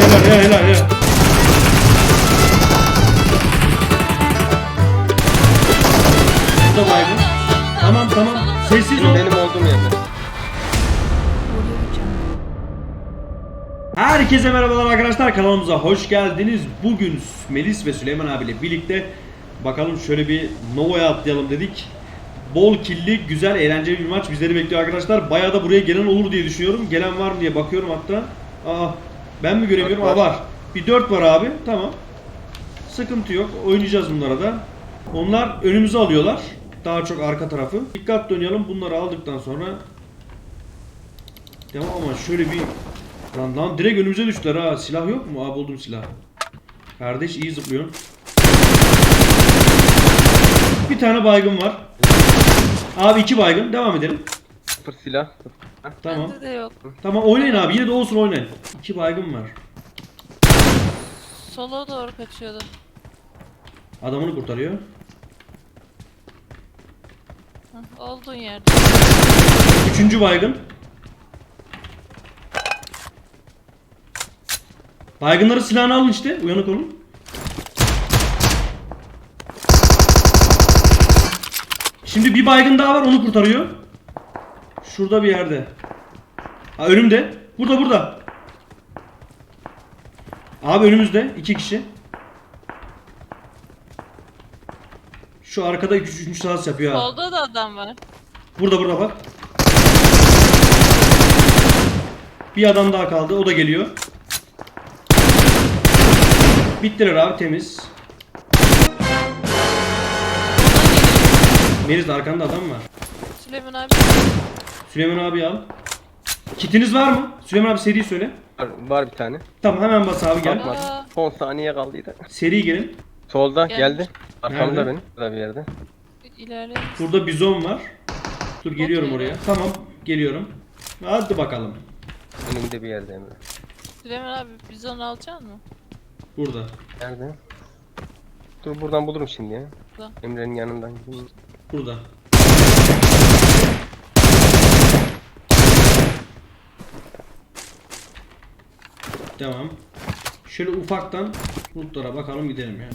helal helal helal helal. Bu da baygın. Tamam tamam. Sessiz ol. Benim olduğum yerde. Herkese merhabalar arkadaşlar kanalımıza hoş geldiniz. Bugün Melis ve Süleyman abiyle birlikte bakalım şöyle bir Nova'ya atlayalım dedik. Bol killi, güzel, eğlenceli bir maç bizleri bekliyor arkadaşlar. Bayağı da buraya gelen olur diye düşünüyorum. Gelen var mı diye bakıyorum hatta. Aa, ben mi göremiyorum? Dört Aa var. var. Bir 4 var abi. Tamam. Sıkıntı yok. Oynayacağız bunlara da. Onlar önümüze alıyorlar. Daha çok arka tarafı. Dikkatli oynayalım. Bunları aldıktan sonra Tamam ama şöyle bir Lan lan direkt önümüze düştüler ha. Silah yok mu? Abi buldum silah. Kardeş iyi zıplıyorsun. Bir tane baygın var. Abi iki baygın. Devam edelim. Sıfır silah. Tamam. Bende de yok. Tamam oynayın abi. Yine de olsun oynayın. İki baygın var. Sola doğru kaçıyordu. Adamını kurtarıyor. Hah, olduğun yerde. Üçüncü baygın. Baygınları silahını alın işte. Uyanık olun. Şimdi bir baygın daha var onu kurtarıyor. Şurada bir yerde. Ha önümde. Burada burada. Abi önümüzde iki kişi. Şu arkada üç, üçüncü sahas yapıyor ha. Solda da adam var. Burada burada bak. Bir adam daha kaldı. O da geliyor. Bittiler abi temiz. Melis arkanda adam var. Süleyman abi. Süleyman abi al. Kitiniz var mı? Süleyman abi seri söyle. Var, var bir tane. Tamam hemen bas abi gel. Bakma. Aa. Son saniye kaldıydı. Seri gelin. Solda Gelmiş. geldi. Arkamda Nerede? benim. Burada bir yerde. İlerleyin. Burada bizon var. Dur geliyorum Okey. oraya. Tamam geliyorum. Hadi bakalım. Önümde bir yerde Emre. Süleyman abi biz onu alacak mı? Burada. Nerede? Dur buradan bulurum şimdi ya. Burada. Emre'nin yanından gideyim. Burada. Tamam. Şöyle ufaktan lootlara bakalım gidelim ya.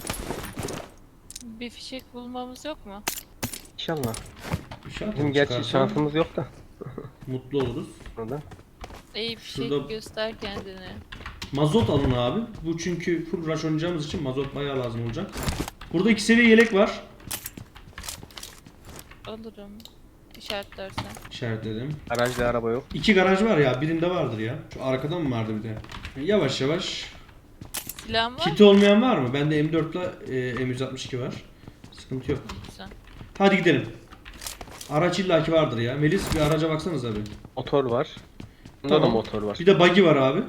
Bir fişek bulmamız yok mu? İnşallah. Şey Bizim gerçi çıkarsa şansımız yok da. Mutlu oluruz. Orada. İyi fişek Şurada- göster kendini. Mazot alın abi. Bu çünkü full rush oynayacağımız için mazot bayağı lazım olacak. Burada iki seviye yelek var. Alırım. İşaretlersen. İşaretledim. Garajda araba yok. İki garaj var ya. Birinde vardır ya. Şu arkadan mı vardı bir de? Yavaş yavaş. Silahın var mı? Kiti olmayan var mı? Bende M4 ile e, M162 var. Sıkıntı yok. Güzel. Hadi gidelim. Araç illaki vardır ya. Melis bir araca baksanız abi. Motor var. Bunda Tamam. da motor var. Bir de buggy var abi.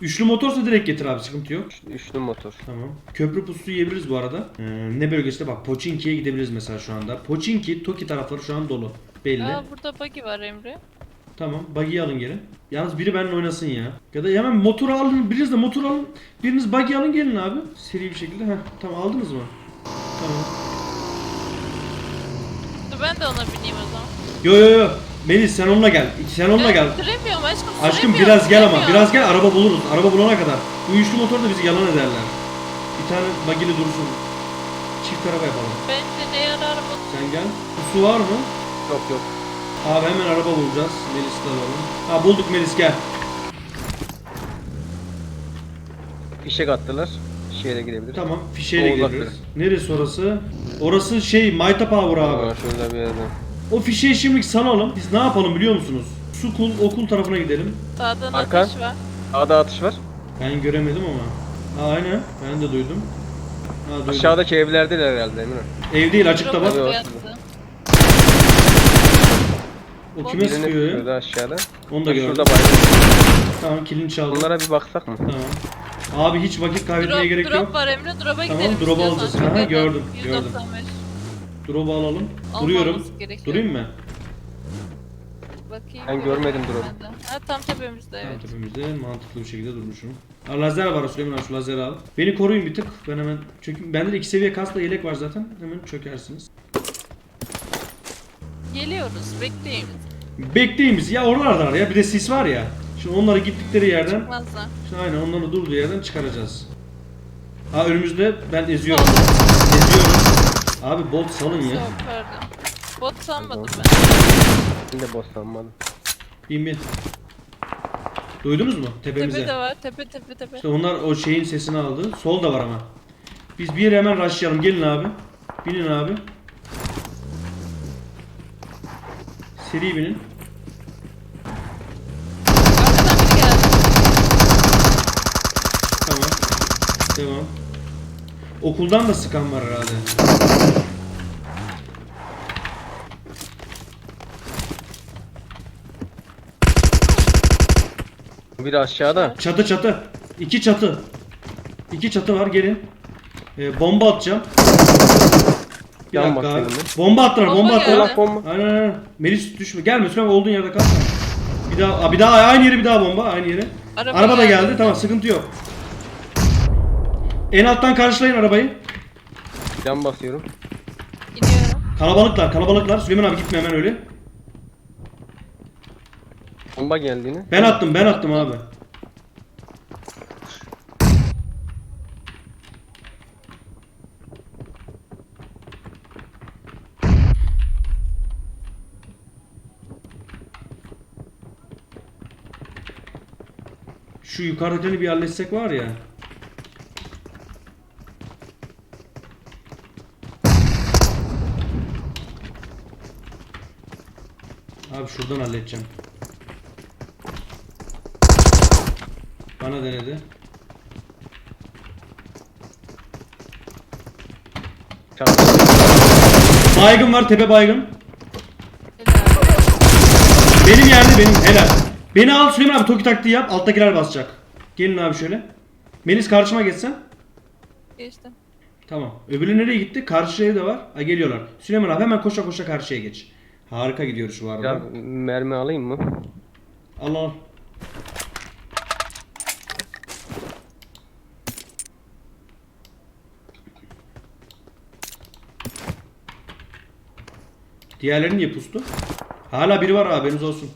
Üçlü motorsa direkt getir abi sıkıntı yok. Üç- Üçlü motor. Tamam. Köprü pusu yiyebiliriz bu arada. Ee, ne bölgesinde bak Pochinki'ye gidebiliriz mesela şu anda. Pochinki, Toki tarafları şu an dolu. Belli. Aa burada buggy var Emre. Tamam. Buggy'yi alın gelin. Yalnız biri benimle oynasın ya. Ya da hemen motoru alın. Biriniz de motor alın. Biriniz buggy alın gelin abi. Seri bir şekilde. Heh, tamam aldınız mı? Tamam. Dur ben de ona bineyim o zaman. Yo yo yo. Melis sen onunla gel. Sen onunla gel. Süremiyorum aşkım Aşkım süremiyorum, biraz gel ama süremiyorum. biraz gel araba buluruz. Araba bulana kadar. Bu üçlü motor da bizi yalan ederler. Bir tane bagili dursun. Çift araba yapalım. Bence ne yarar bu? Sen gel. Su var mı? Yok yok. Abi hemen araba bulacağız. Melis'i de alalım. Ha bulduk Melis gel. Fişek attılar. Şehre gidebilir. Tamam fişeyle Oğlak gidiyoruz. Neresi orası? Orası şey Mayta Power abi. Aa, şurada bir yerde. O fişeyi şimdilik sanalım. Biz ne yapalım biliyor musunuz? Sukul okul tarafına gidelim. Sağdan Arka. ateş var. Sağda atış var. Ben göremedim ama. Ha, aynen. Ben de duydum. Ha, duydum. Aşağıdaki evlerdeler herhalde Emre. Ev değil açıkta bak. Drop'a Yok. yattı. O kime Birini sıkıyor ya? şurada aşağıda. Onu da gördüm. Şurada bayıldı. Tamam kilini çaldım. Bunlara bir baksak mı? Tamam. Abi hiç vakit kaybetmeye Drop, gerek drop yok. var Emre drop'a Tamam, gidelim drop'a istiyorsan. alacağız. Aha, yakın. gördüm, gördüm. 195. Drop'u alalım. Almamız Duruyorum. gerekiyor. Durayım mı? Bakayım. Ben görmedim drop'u. Ben de. Ha tam tepemizde Tamam, evet. tepemizde mantıklı bir şekilde durmuşum. Ha, lazer var Süleyman abi şu lazeri al. Beni koruyun bir tık. Ben hemen çünkü bende de iki seviye kasla yelek var zaten. Hemen çökersiniz. Geliyoruz bekleyin. Bekleyin bizi. Ya oralardalar ya. Bir de sis var ya. Şimdi onları gittikleri yerden Çıkmazlar. Şimdi aynen onları durduğu yerden çıkaracağız. Ha önümüzde ben eziyorum. Eziyorum. Abi bolt salın ya. Yok pardon. Bot sanmadım ben. Ben de boss sanmadım. Bin bin. Duydunuz mu? Tepemize. Tepe de var. Tepe tepe tepe. İşte onlar o şeyin sesini aldı. Sol da var ama. Biz bir yere hemen rushlayalım. Gelin abi. Binin abi. Seri binin. Arkadan biri geldi. Tamam. Devam. Okuldan da sıkan var herhalde. Biri aşağıda. Çatı çatı. İki çatı. İki çatı var gelin. Ee, bomba atacağım. Bir Yan dakika bakıyorum Bomba attılar bomba, Bomba attılar. geldi. bomba. Aynen aynen. Melis düşme. Gelme Süleyman olduğun yerde kal. Bir daha Aa, bir daha aynı yere bir daha bomba aynı yere. Araba Araba da geldi. geldi. Tamam sıkıntı yok. En alttan karşılayın arabayı. Yan basıyorum. İniyorum. Kalabalıklar, kalabalıklar. Süleyman abi gitme hemen öyle. Bomba geldiğini. Ben attım, ben attım abi. Şu yukarıdakini bir halletsek var ya. Abi şuradan halledeceğim. Bana denedi. Baygın var, tepe baygın. Benim yerde benim, helal. Beni al Süleyman abi Toki taktiği yap, alttakiler basacak. Gelin abi şöyle. Melis karşıma geçsen. Geçtim. Tamam. Öbürü nereye gitti? Karşı evde var. Ha geliyorlar. Süleyman abi hemen koşa koşa karşıya geç. Harika gidiyoruz şu arada. Ya mermi alayım mı? Al al. Diğerleri niye pustu? Hala biri var abi, haberiniz olsun.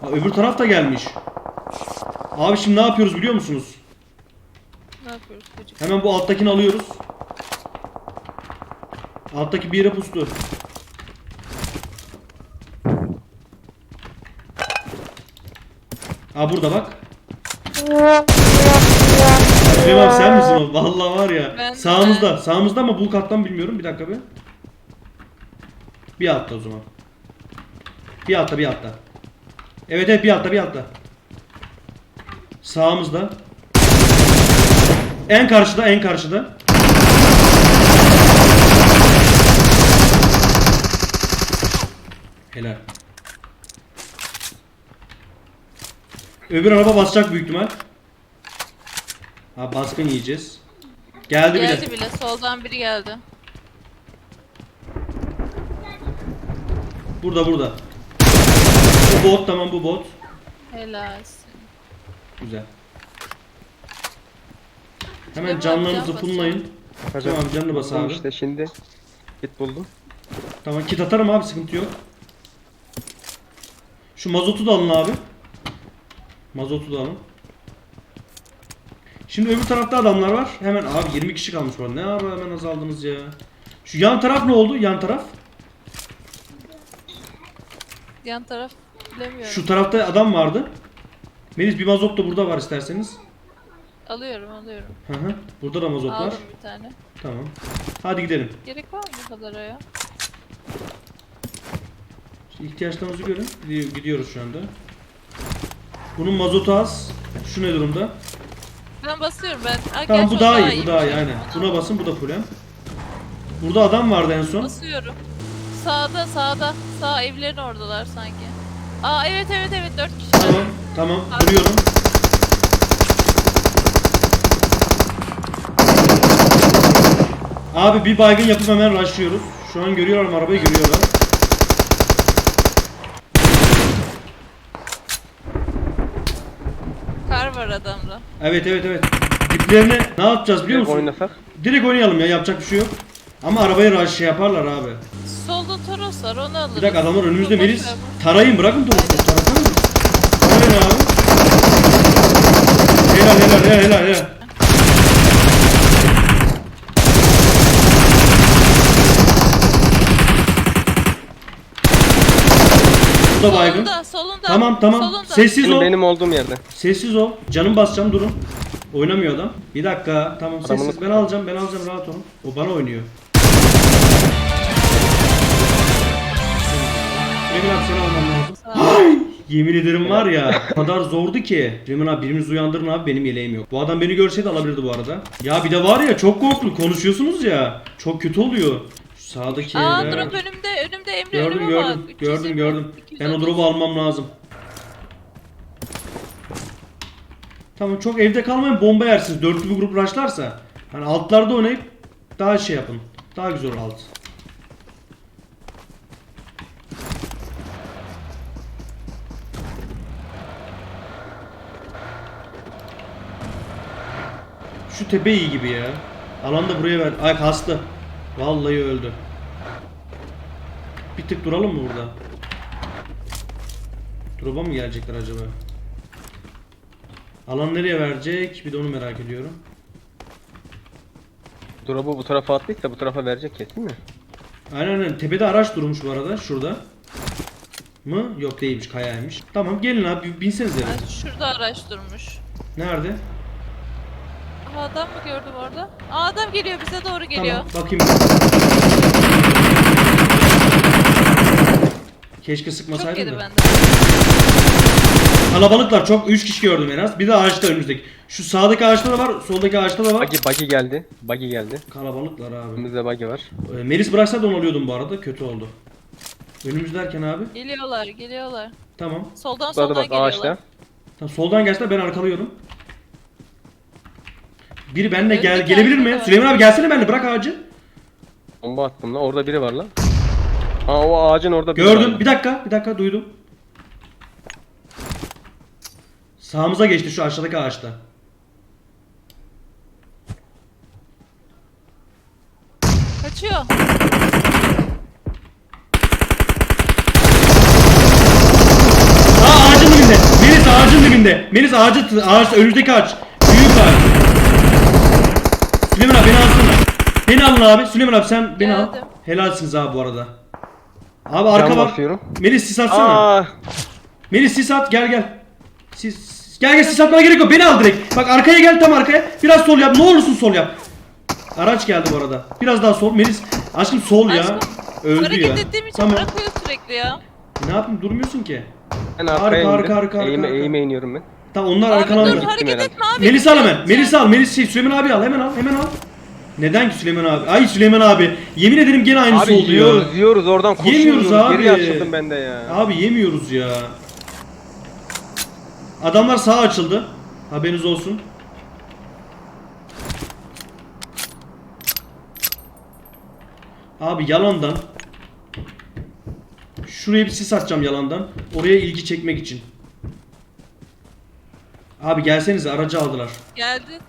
Ha, öbür taraf da gelmiş. Abi şimdi ne yapıyoruz biliyor musunuz? Ne yapıyoruz çocuk? Hemen bu alttakini alıyoruz. Alttaki bir yere pustu. Ha burada bak. Süleyman abi sen misin o? Vallahi var ya. Ben- sağımızda. Sağımızda ama bu kattan bilmiyorum. Bir dakika bir. Bir altta o zaman. Bir altta bir altta. Evet evet bir altta bir altta. Sağımızda. En karşıda en karşıda. Helal. Öbür araba basacak büyük ihtimal. Ha baskın yiyeceğiz. Geldi, bile. Geldi bile. Soldan biri geldi. Burada burada. Bu bot tamam bu bot. Helalsin. Güzel. Hemen canlarınızı. Bakacağım. Tamam canını bas abi. işte şimdi. Git buldum. Tamam kit atarım abi sıkıntı yok. Şu mazotu da alın abi. Mazotu da alın. Şimdi öbür tarafta adamlar var. Hemen abi 20 kişi kalmış var. Ne ara hemen azaldınız ya. Şu yan taraf ne oldu? Yan taraf. Yan taraf bilemiyorum. Şu tarafta adam vardı. Melis bir mazot da burada var isterseniz. Alıyorum alıyorum. Hı hı. Burada da mazot var. Aldım bir tane. Tamam. Hadi gidelim. Gerek var mı bu kadara ya? İşte ihtiyaçlarımızı görün. Gidiyor- Gidiyoruz şu anda. Bunun mazotu az. Şu ne durumda? Ben basıyorum ben. Ha, Tamam gerçi bu o daha iyi, bu daha iyi aynen. Buna basın bu da fulem. Burada adam vardı en son. Basıyorum. Sağda sağda. Sağ evlerin oradalar sanki. Aa evet evet evet dört kişi. Tamam, tamam. Vuruyorum. Abi bir baygın yapıp hemen rushlıyoruz. Şu an görüyorlar mı arabayı görüyorlar. var adamda. Evet evet evet. Diplerine ne yapacağız biliyor Direkt musun? oynasak. Direkt oynayalım ya yapacak bir şey yok. Ama arabaya rush şey yaparlar abi. Solda Toros var onu alırız. Bir dakika adamlar önümüzde Toros Melis. Tarayın bırakın Toros'u. Taratalım mı? Helal helal helal. helal. Da baygın. Solunda, solunda. Tamam tamam. Solunda. Sessiz ol. benim olduğum yerde. Sessiz ol. Canım basacağım durun. Oynamıyor adam. Bir dakika. Tamam Adamını- sessiz. Ben alacağım. Ben alacağım rahat olun. O bana oynuyor. Emin abi seni almam lazım. Ol. Yemin ederim var ya o kadar zordu ki. Emin abi birimiz uyandırın abi benim yeleğim yok. Bu adam beni görseydi alabilirdi bu arada. Ya bir de var ya çok korkulu konuşuyorsunuz ya. Çok kötü oluyor. Şu sağdaki Aa evler- drop önümde, önümde Emre Gördüm önüme gördüm. bak. Gördüm 320, gördüm. Ben o 230. drop'u almam lazım. Tamam çok evde kalmayın bomba yersiniz. Dörtlü bir grup rushlarsa. Hani altlarda oynayıp daha şey yapın. Daha güzel olur alt. Şu tepe iyi gibi ya. Alan da buraya ver. Ay kastı. Vallahi öldü. Bir tık duralım mı burada? Drop'a mı gelecekler acaba? Alan nereye verecek? Bir de onu merak ediyorum. Drop'u bu tarafa attıysa bu tarafa verecek kesin mi? Aynen aynen. Tepede araç durmuş bu arada. Şurada. Mı? Yok değilmiş. Kayaymış. Tamam gelin abi. Binsenize. Ay, şurada araç durmuş. Nerede? Adam mı gördüm orada? Aa, adam geliyor bize doğru geliyor. Tamam. Bakayım. Keşke Çok sıkmasaydım yedi da. bende. Kalabalıklar çok. 3 kişi gördüm en az. Bir de ağaçta önümüzdeki. Şu sağdaki ağaçta da var. Soldaki ağaçta da var. Buggy, buggy geldi. Buggy geldi. Kalabalıklar abi. Önümüzde buggy var. Ee, Melis bıraksa da onu alıyordum bu arada. Kötü oldu. Önümüz derken abi. Geliyorlar, geliyorlar. Tamam. Soldan Burada soldan bak geliyorlar. ağaçta. Tamam soldan gelse ben arkalıyorum. Biri benimle gel gelebilir mi? ağaçta Süleyman abi gelsene benimle bırak ağacı. Bomba attım lan. Orada biri var lan. Aa o ağacın orada biri Gördüm. var. Bir dakika, bir dakika duydum. Sağımıza geçti şu aşağıdaki ağaçta. Kaçıyor. Aa ağacın dibinde. Melis ağacın dibinde. Melis ağacı ağaç önümüzdeki ağaç. Süleyman abi beni alsana. Beni alın abi. Süleyman abi sen beni al. Geldim. Helalsiniz abi bu arada. Abi arka var. basıyorum. Melis sis atsana. Aa, Melis sis at gel gel. Sis gel gel sis atmana gerek yok. Beni al direkt. Bak arkaya gel tam arkaya. Biraz sol yap. Ne olursun sol yap. Araç geldi bu arada. Biraz daha sol. Melis aşkım sol ya. Aşkım, Öldü Hareket ya. ettiğim için Tamam. bırakıyor sürekli ya. Ne yapayım durmuyorsun ki. ben Arka, arkaya arka, indim. arka, arka, Eğime, arka. eğime iniyorum ben. Tamam onlar Abi arkalandı. dur hareket etme abi. Melis al hemen. Melis al. Melis şey Süleyman abi al. Hemen al. Hemen al. Neden ki Süleyman abi? Ay Süleyman abi. Yemin ederim gene aynısı Abi oldu ya. yiyoruz yiyoruz oradan koşuyoruz. Yemiyoruz abi. Geri açıldım ben de ya. Abi yemiyoruz ya. Adamlar sağa açıldı. Haberiniz olsun. Abi yalandan Şuraya bir sis atacağım yalandan. Oraya ilgi çekmek için. Abi gelsenize aracı aldılar. Geldi.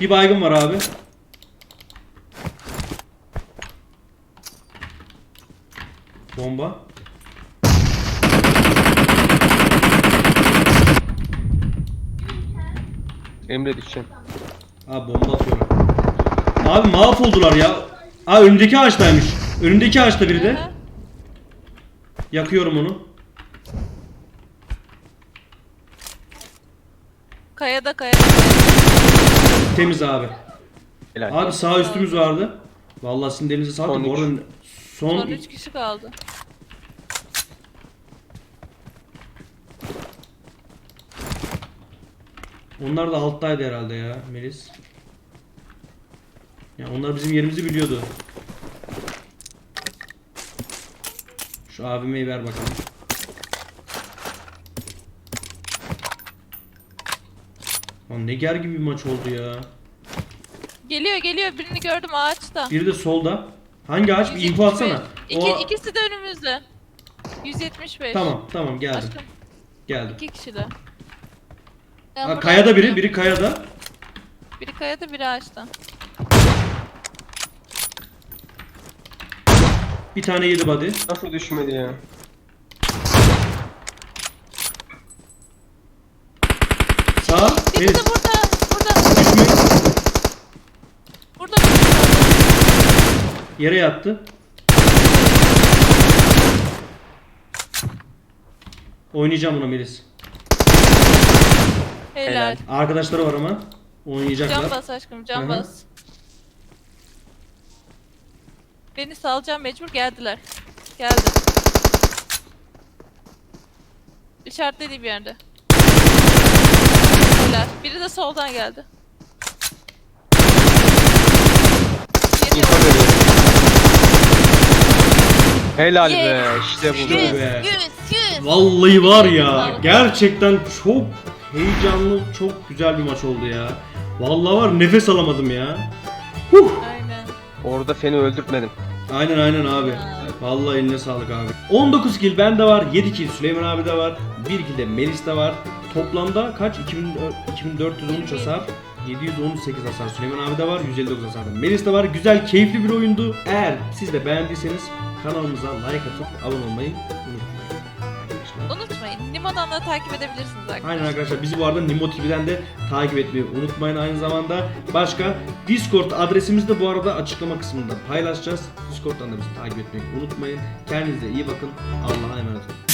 Bir baygın var abi. Bomba. Emre düşeceğim. Abi bomba atıyorum. Abi mahvoldular ya. Aa önündeki ağaçtaymış. Önündeki ağaçta biri de. Yakıyorum onu. Kayada kayada. Temiz abi. Helal. Abi sağ üstümüz vardı. Vallahi sizin elinize sağlık. Son üç. son, Son 3 kişi kaldı. Onlar da alttaydı herhalde ya Melis. Ya onlar bizim yerimizi biliyordu. Şu abime ver bakalım. Lan ne ger gibi bir maç oldu ya. Geliyor geliyor birini gördüm ağaçta. Biri de solda. Hangi ağaç? Bir info 175. atsana. İki, O- ikisi de önümüzde. 175. Tamam tamam geldim. Aşkım Geldim. iki kişi de. Ha, kayada biri, biri kayada. Biri kayada biri ağaçta. Bir tane yedi body. Nasıl düşmedi ya? Sağ, Melis. de burada. Burada. Düşme. Burada. Yere yattı. Oynayacağım buna Melis. Helal. Helal. Arkadaşları var ama. Can Oynayacaklar. bas aşkım can Hı hı. bas. Beni salacağım mecbur geldiler. Geldi. İşaretlediği bir yerde. Helal. Biri de soldan geldi. Helal Yes. be işte bu. İşte yüz. Vallahi var ya. Gerçekten çok heyecanlı, çok güzel bir maç oldu ya. Vallahi var nefes alamadım ya. Huh. Aynen. Orada seni öldürtmedim. Aynen aynen abi. Vallahi eline sağlık abi. 19 kill bende var, 7 kill Süleyman abi de var, 1 kill de Melis'te var. Toplamda kaç? 2000 2413 hasar. 718 hasar Süleyman abi de var, 159 hasar da Melis'te var. Güzel, keyifli bir oyundu. Eğer siz de beğendiyseniz kanalımıza like atıp abone olmayı unutmayın. Limon'dan da takip edebilirsiniz arkadaşlar. Aynen arkadaşlar bizi bu arada Nimo TV'den de takip etmeyi unutmayın aynı zamanda. Başka Discord adresimizi de bu arada açıklama kısmında paylaşacağız. Discord'dan da bizi takip etmeyi unutmayın. Kendinize iyi bakın. Allah'a emanet olun.